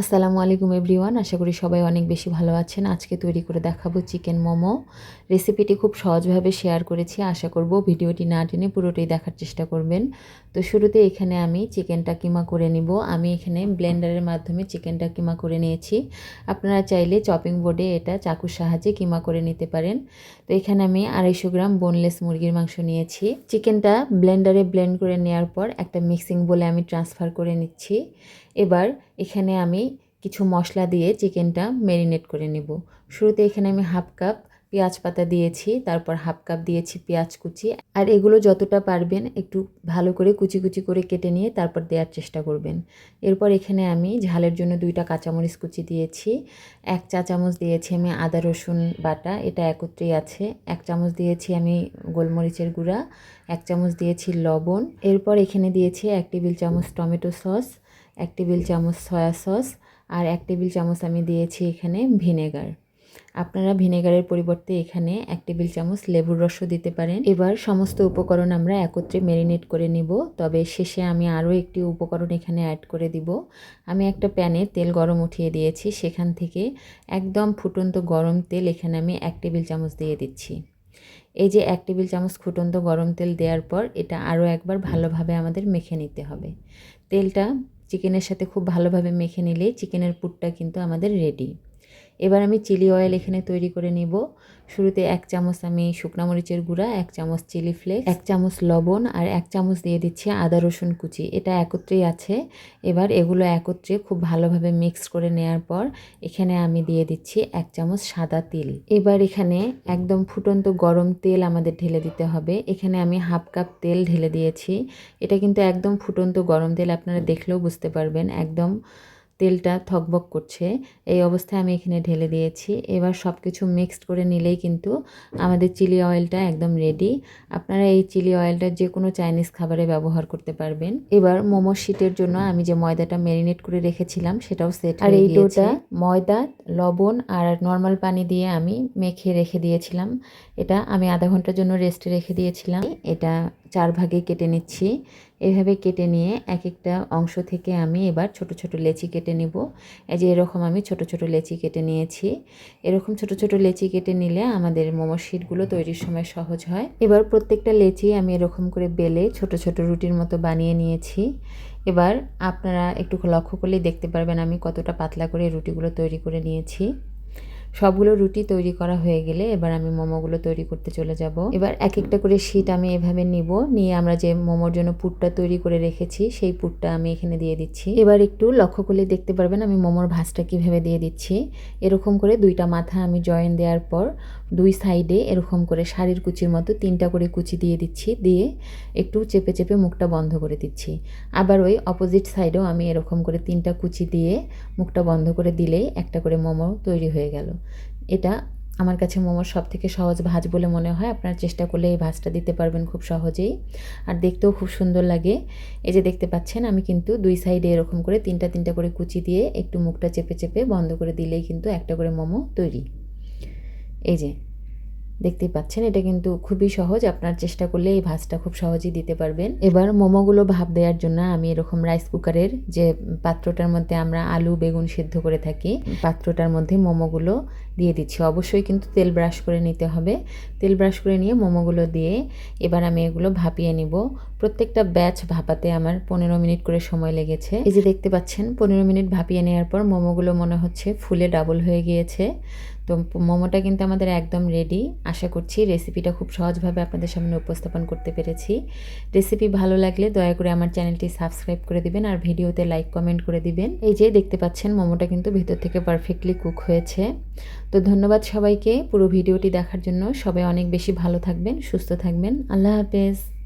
আসসালামু আলাইকুম এভরিওয়ান, আশা করি সবাই অনেক বেশি ভালো আছেন। আজকে তৈরি করে দেখাবো চিকেন মোমো। রেসিপিটি খুব সহজভাবে শেয়ার করেছি, আশা করব ভিডিওটি না টেনে পুরোটাই দেখার চেষ্টা করবেন। তো শুরুতে এখানে আমি চিকেনটা কিমা করে নিব। আমি এখানে ব্লেন্ডারের মাধ্যমে চিকেনটা কিমা করে নিয়েছি। আপনারা চাইলে চপিং বোর্ডে এটা চাকুর সাহায্যে কিমা করে নিতে পারেন। তো এখানে আমি আড়াইশো গ্রাম বোনলেস মুরগির মাংস নিয়েছি। চিকেনটা ব্লেন্ডারে ব্লেন্ড করে নেওয়ার পর একটা মিক্সিং বলে আমি ট্রান্সফার করে নিচ্ছি। এবার এখানে আমি কিছু মশলা দিয়ে চিকেনটা ম্যারিনেট করে নেব। শুরুতে এখানে আমি হাফ কাপ পেঁয়াজ পাতা দিয়েছি, তারপর হাফ কাপ দিয়েছি পেঁয়াজ কুচি। আর এগুলো যতটা পারবেন একটু ভালো করে কুচি কুচি করে কেটে নিয়ে তারপর দেওয়ার চেষ্টা করবেন। এরপর এখানে আমি ঝালের জন্য দুইটা কাঁচামরিচ কুচি দিয়েছি, এক চা চামচ দিয়েছি আমি আদা, রসুন বাটা, এটা একত্রেই আছে। এক চামচ দিয়েছি আমি গোলমরিচের গুঁড়া, এক চামচ দিয়েছি লবণ। এরপর এখানে দিয়েছি এক টেবিল চামচ টমেটো সস, এক টেবিল চামচ সয়া সস, আর এক টেবিল চামচ আমি দিয়েছি এখানে ভিনেগার। আপনারা ভিনেগারের পরিবর্তে এখানে এক টেবিল চামচ লেবুর রসও দিতে পারেন। এবার সমস্ত উপকরণ আমরা একত্রে ম্যারিনেট করে নিব। তবে শেষে আমি আরও একটি উপকরণ এখানে অ্যাড করে দিব। আমি একটা প্যানে তেল গরম উঠিয়ে দিয়েছি। সেখান থেকে একদম ফুটন্ত গরম তেল এখানে আমি এক টেবিল চামচ দিয়ে দিচ্ছি। এই যে এক টেবিল চামচ ফুটন্ত গরম তেল দেওয়ার পর এটা আরও একবার ভালোভাবে আমাদের মেখে নিতে হবে। তেলটা চিকেনের সাথে খুব ভালোভাবে মেখে নিলেই চিকেনের পুরটা কিন্তু আমাদের রেডি এবার আমি চিলি অয়েল এখানে তৈরি করে নিব। শুরুতে এক চামচ আমি শুকনো মরিচের গুঁড়া, এক চামচ চিলি ফ্লেক্স এক চামচ লবণ আর এক চামচ দিয়ে দিচ্ছি আদা রসুন কুচি। এটা একত্রেই আছে। এবার এগুলো একত্রে খুব ভালোভাবে মিক্স করে নেওয়ার পর এখানে আমি দিয়ে দিচ্ছি এক চামচ সাদা তিল। এবার এখানে একদম ফুটন্ত গরম তেল আমাদের ঢেলে দিতে হবে। এখানে আমি হাফ কাপ তেল ঢেলে দিয়েছি। এটা কিন্তু একদম ফুটন্ত গরম তেল, আপনারা দেখলেও বুঝতে পারবেন। একদম তেলটা থকবক করছে। এই অবস্থায় আমি এখানে ঢেলে দিয়েছি। এবার সব কিছু মিক্সড করে নিলেই কিন্তু আমাদের চিলি অয়েলটা একদম রেডি আপনারা এই চিলি অয়েলটা যে কোনো চাইনিজ খাবারে ব্যবহার করতে পারবেন। এবার মোমো শিটের জন্য আমি যে ময়দাটা ম্যারিনেট করে রেখেছিলাম সেটাও সেট আর এই ডোটা ময়দা লবণ আর নর্মাল পানি দিয়ে আমি মেখে রেখে দিয়েছিলাম। এটা আমি আধা ঘণ্টার জন্য রেস্টে রেখে দিয়েছিলাম। এটা চার ভাগে কেটে নিচ্ছি। এভাবে কেটে নিয়ে এক একটা অংশ থেকে আমি এবার ছোট ছোট লেচি কেটে নিব। এই যে এরকম আমি ছোট ছোট লেচি কেটে নিয়েছি। এরকম ছোট ছোট লেচি কেটে নিলে আমাদের মোমোর শিটগুলো তৈরির সময় সহজ হয়। এবার প্রত্যেকটা লেচি আমি এরকম করে বেলে ছোট ছোট রুটির মতো বানিয়ে নিয়েছি। এবার আপনারা একটু লক্ষ্য করলেই দেখতে পারবেন আমি কতটা পাতলা করে রুটিগুলো তৈরি করে নিয়েছি। সবগুলো রুটি তৈরি করা হয়ে গেলে এবার আমি মোমোগুলো তৈরি করতে চলে যাব। এবার এক একটা করে শীট আমি এভাবে নিব। নিয়ে আমরা যে মোমোর জন্য পুরটা তৈরি করে রেখেছি, সেই পুরটা আমি এখানে দিয়ে দিচ্ছি। এবার একটু লক্ষ্য করলে দেখতে পারবেন আমি মোমোর ভাঁজটা কীভাবে দিয়ে দিচ্ছি। এরকম করে দুইটা মাথা আমি জয়েন দেওয়ার পর দুই সাইডে এরকম করে শাড়ির কুচির মতো তিনটা করে কুচি দিয়ে দিচ্ছি। দিয়ে একটু চেপে চেপে মুখটা বন্ধ করে দিচ্ছি। আবার ওই অপোজিট সাইডেও আমি এরকম করে তিনটা কুচি দিয়ে মুখটা বন্ধ করে দিলেই একটা করে মোমো তৈরি হয়ে গেল। এটা আমার কাছে মোমোর সব থেকে সহজ ভাজ বলে মনে হয়। আপনারা চেষ্টা করলে এই ভাজটা দিতে পারবেন খুব সহজেই। আর দেখতেও খুব সুন্দর লাগে। এই যে দেখতে পাচ্ছেন, আমি কিন্তু দুই সাইডে এরকম করে তিনটা তিনটা করে কুচি দিয়ে একটু মুখটা চেপে চেপে বন্ধ করে দিলেই কিন্তু একটা করে মোমো তৈরি। এই যে দেখতেই পাচ্ছেন, এটা কিন্তু খুবই সহজ। আপনার চেষ্টা করলে এই ভাজটা খুব সহজেই দিতে পারবেন। এবার মোমোগুলো ভাপ দেওয়ার জন্য আমি এরকম রাইস কুকারের যে পাত্রটার মধ্যে আমরা আলু, বেগুন সিদ্ধ করে থাকি, পাত্রটার মধ্যে মোমোগুলো দিয়ে দিচ্ছি। অবশ্যই কিন্তু তেল ব্রাশ করে নিতে হবে। তেল ব্রাশ করে নিয়ে মোমোগুলো দিয়ে এবার আমি এগুলো ভাপিয়ে নিব। প্রত্যেকটা ব্যাচ ভাপাতে আমার পনেরো মিনিট করে সময় লেগেছে। এই যে দেখতে পাচ্ছেন, পনেরো মিনিট ভাপিয়ে নেওয়ার পর মোমোগুলো মনে হচ্ছে ফুলে ডাবল হয়ে গিয়েছে। তো মোমোটা কিন্তু আমাদের একদম রেডি আশা করছি রেসিপিটা খুব সহজভাবে আপনাদের সামনে উপস্থাপন করতে পেরেছি। রেসিপি ভালো লাগলে দয়া করে আমার চ্যানেলটি সাবস্ক্রাইব করে দিবেন আর ভিডিওতে লাইক কমেন্ট করে দিবেন। এই যে দেখতে পাচ্ছেন, মোমোটা কিন্তু ভিতর থেকে পারফেক্টলি কুক হয়েছে। তো ধন্যবাদ সবাইকে। পুরো ভিডিওটি দেখার জন্য সবাই অনেক বেশি ভালো থাকবেন, সুস্থ থাকবেন। আল্লাহ হাফেজ।